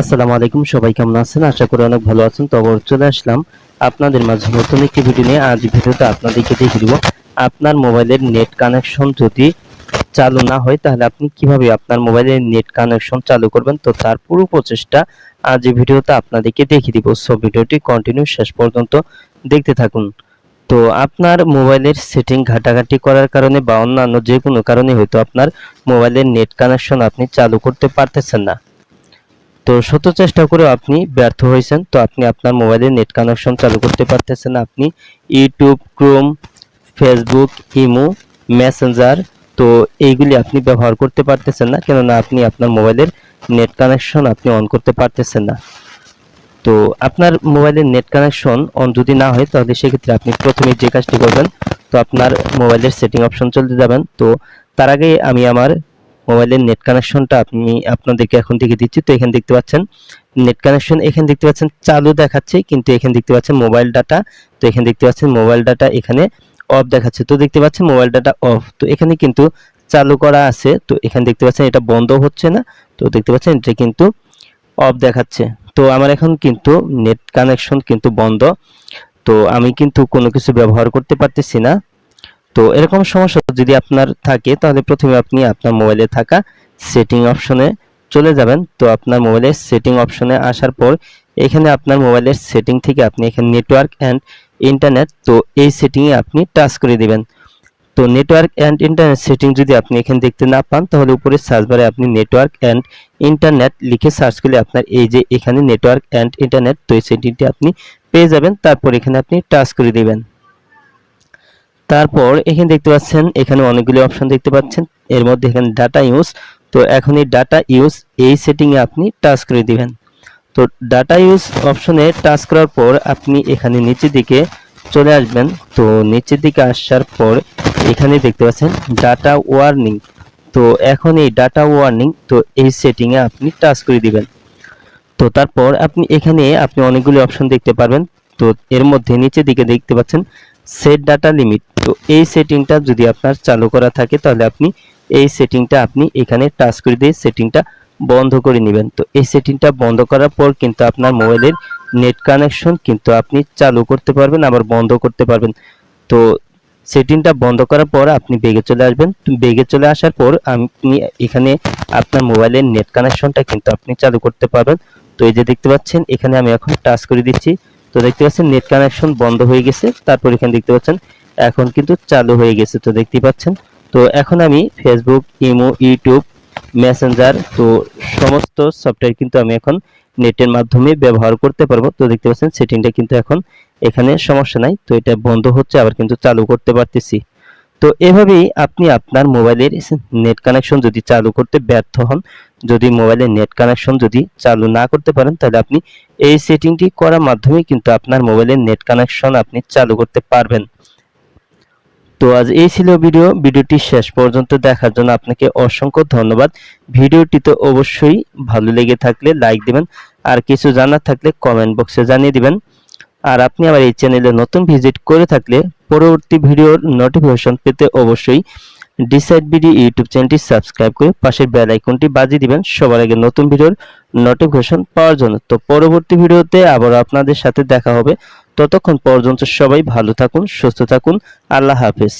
আসসালামু আলাইকুম, সবাই কেমন আছেন? আশা করি অনেক ভালো আছেন। তো আবার চলে আসলাম আপনাদের মাঝে নতুন একটি ভিডিও নিয়ে। আজ ভিডিওতে আপনাদেরকে দেখিয়ে দিব, আপনার মোবাইলের নেট কানেকশন যদি চালু না হয়, তাহলে আপনি কীভাবে আপনার মোবাইলের নেট কানেকশন চালু করবেন? তো তার পুরো প্রচেষ্টা আজ এই ভিডিওতে আপনাদেরকে দেখিয়ে দিব। সো ভিডিওটি কন্টিনিউ শেষ পর্যন্ত দেখতে থাকুন। তো আপনার মোবাইলের সেটিং ঘাটাঘাটি করার কারণে বা অন্যান্য যে কোনো কারণে হয়তো আপনার মোবাইলের নেট কানেকশন আপনি চালু করতে পারতেছেন না। তো শত চেষ্টা করেও আপনি ব্যর্থ হয়েছেন। তো আপনি আপনার মোবাইলে নেট কানেকশন চালু করতে পারতেছেন আপনি YouTube Chrome Facebook imo Messenger তো এইগুলি আপনি ব্যবহার করতে পারতেছেন না। কেননা আপনি আপনার মোবাইলের নেট কানেকশন আপনি অন করতে পারতেছেন না। তো আপনার মোবাইলের নেট কানেকশন অন যদি না হয়, তাহলে সেক্ষেত্রে আপনি প্রথমে যে কাজটি করবেন, তো আপনার মোবাইলের সেটিং অপশন চলতে যাবেন। তো তার আগে আমি আমার মোবাইলের নেট কানেকশনটা আপনি আপনাদেরকে এখন দেখে দিচ্ছি। তো এখানে দেখতে পাচ্ছেন নেট কানেকশন এখানে দেখতে পাচ্ছেন, চালু দেখাচ্ছে, কিন্তু এখানে দেখতে পাচ্ছেন মোবাইল ডাটা তো এখানে দেখতে পাচ্ছেন মোবাইল ডাটা এখানে অফ দেখাচ্ছে। তো দেখতে পাচ্ছেন মোবাইল ডাটা অফ তো এখানে কিন্তু চালু করা আছে। তো এখানে দেখতে পাচ্ছেন এটা বন্ধ হচ্ছে না। তো দেখতে পাচ্ছেন এটা কিন্তু অফ দেখাচ্ছে। তো আমার এখন কিন্তু নেট কানেকশন কিন্তু বন্ধ। তো আমি কিন্তু কোনো কিছু ব্যবহার করতে পারতেছি না। তো এরকম সমস্যা যদি আপনার থাকে, তাহলে প্রথমে আপনি আপনার মোবাইলে থাকা সেটিং অপশনে চলে যাবেন। তো আপনার মোবাইলের সেটিং অপশনে আসার পর এখানে আপনার মোবাইলের সেটিং থেকে আপনি এখানে নেটওয়ার্ক অ্যান্ড ইন্টারনেট তো এই সেটিংয়ে আপনি টাচ করে দিবেন। তো নেটওয়ার্ক অ্যান্ড ইন্টারনেট সেটিং যদি আপনি এখানে দেখতে না পান, তাহলে উপরে সার্চ বারে আপনি নেটওয়ার্ক অ্যান্ড ইন্টারনেট লিখে সার্চ করলে আপনার এই যে এখানে নেটওয়ার্ক অ্যান্ড ইন্টারনেট তো এই সেটিংটি আপনি পেয়ে যাবেন। তারপর এখানে আপনি টাচ করে দিবেন। তারপর এখানে দেখতে পাচ্ছেন, এখানে অনেকগুলি অপশন দেখতে পাচ্ছেন। এর মধ্যে এখানে ডাটা ইউজ তো এখন এই ডাটা ইউজ এই সেটিং এ আপনি টাচ করে দিবেন। তো ডাটা ইউজ অপশনে টাচ করার পর আপনি এখানে নিচের দিকে চলে আসবেন। তো নিচের দিকে আসার পর এখানে দেখতে পাচ্ছেন ডাটা ওয়ার্নিং তো এখন এই ডাটা ওয়ার্নিং তো এই সেটিং এ আপনি টাচ করে দিবেন। তো তারপর আপনি এখানে আপনি অনেকগুলি অপশন দেখতে পারবেন। তো এর মধ্যে নিচের দিকে দেখতে পাচ্ছেন সেট ডাটা লিমিট তো এই সেটিংটা যদি আপনার চালু করা থাকে, তাহলে আপনি এই সেটিংটা আপনি এখানে টাচ করে দিয়ে সেটিংটা বন্ধ করে নেবেন। তো এই সেটিংটা বন্ধ করার পর কিন্তু আপনার মোবাইলের নেট কানেকশন কিন্তু আপনি চালু করতে পারবেন, আবার বন্ধ করতে পারবেন। তো সেটিংটা বন্ধ করার পর আপনি বেগে চলে আসবেন। বেগে চলে আসার পর আপনি এখানে আপনার মোবাইলের নেট কানেকশনটা কিন্তু আপনি চালু করতে পারবেন। তো এই যে দেখতে পাচ্ছেন, এখানে আমি এখন টাচ করে দিচ্ছি। তো দেখতে পাচ্ছেন নেট কানেকশন বন্ধ হয়ে গেছে, তারপর এখানে দেখতে পাচ্ছেন, এখন কিন্তু চালু হয়ে গেছে, তো দেখতে পাচ্ছেন। তো এখন আমি ফেসবুক ইমো ইউটিউব মেসেঞ্জার তো সমস্ত সফটওয়্যার কিন্তু আমি এখন নেটের মাধ্যমে ব্যবহার করতে পারব। তো দেখতে পাচ্ছেন সেটিংটা কিন্তু এখন এখানে সমস্যা নাই, তো এটা বন্ধ হচ্ছে, আবার কিন্তু চালু করতে পারতেছি। তো এভাবেই আপনি আপনার মোবাইলের নেট কানেকশন যদি চালু করতে ব্যর্থ হন, যদি মোবাইলের নেট কানেকশন যদি চালু না করতে পারেন, তাহলে আপনি এই সেটিংটি করার মাধ্যমে কিন্তু আপনার মোবাইলের নেট কানেকশন আপনি চালু করতে পারবেন। তো আজ এই ছিল ভিডিও। ভিডিওটি শেষ পর্যন্ত দেখার জন্য আপনাকে অসংখ্য ধন্যবাদ। ভিডিওটিতে অবশ্যই ভালো লেগে থাকলে লাইক দিবেন, আর কিছু জানার থাকলে কমেন্ট বক্সে জানিয়ে দিবেন। আর আপনি আমার এই চ্যানেলে নতুন ভিজিট করে থাকলে পরবর্তী ভিডিওর নোটিফিকেশন পেতে অবশ্যই ডিসাইড বিডি ইউটিউব চ্যানেলটি সাবস্ক্রাইব করে পাশের বেল আইকনটি বাজিয়ে দিবেন। সবার আগে নতুন ভিডিওর নোটিফিকেশন পাওয়ার জন্য। তো পরবর্তী ভিডিওতে আবার আপনাদের সাথে দেখা হবে। ততক্ষণ পর্যন্ত সবাই ভালো থাকুন, সুস্থ থাকুন। আল্লাহ হাফেজ।